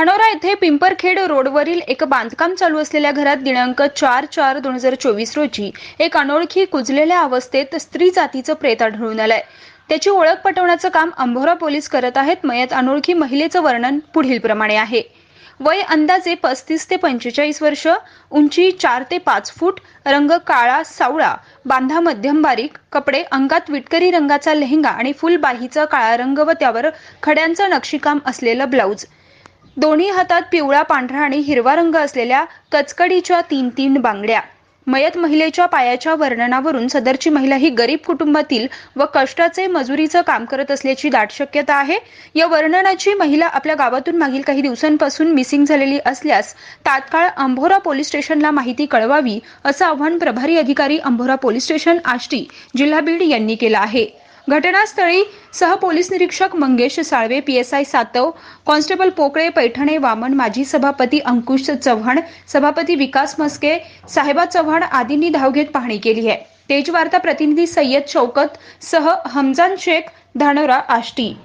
आहे पिंपरखेड रोडवरील एक बांधकाम चालू असलेल्या घरात दिनांक चार चार दोन हजार चोवीस रोजी एक अनोळखी कुजलेल्या अवस्थेत स्त्री जातीचं प्रेत आढळून आलंय. त्याची ओळख पटवण्याचं काम अंभोरा पोलीस करत आहेत. मयत अनोळखी महिलेचं वर्णन पुढील प्रमाणे आहे. वय अंदाजे पस्तीस ते पंचेचाळीस वर्ष उंची चार ते पाच फूट रंग काळा सावळा बांधा मध्यम बारीक कपडे अंगात विटकरी रंगाचा लेहंगा आणि फुलबाहीचा काळा रंग व त्यावर खड्यांचं नक्षीकाम असलेलं ब्लाऊज. दोन्ही हातात पिवळा पांढरा आणि हिरवा रंग असलेल्या कचकडीच्या तीन तीन बांगड्या. मयत महिलेच्या पायाच्या वर्णनावरून सदरची महिला ही गरीब कुटुंबातील व कष्टाचे मजुरीचं काम करत असल्याची दाट शक्यता आहे. या वर्णनाची महिला आपल्या गावातून मागील काही दिवसांपासून मिसिंग झालेली असल्यास तात्काळ अंभोरा पोलीस स्टेशनला माहिती कळवावी असं आव्हान प्रभारी अधिकारी अंभोरा पोलीस स्टेशन आष्टी जिल्हा बीड यांनी केलं आहे. घटनास्थळी सहपोलीस निरीक्षक Mangesh Salve P S I Satav constable Pokale Paithane Waman माजी सभापती अंकुश चव्हाण सभापती विकास मस्के साहेबा चव्हाण आदींनी धाव घेत पाहणी केली आहे. तेजवार्ता प्रतिनिधी सय्यद शौकत सह हमजान शेख धानोरा आष्टी.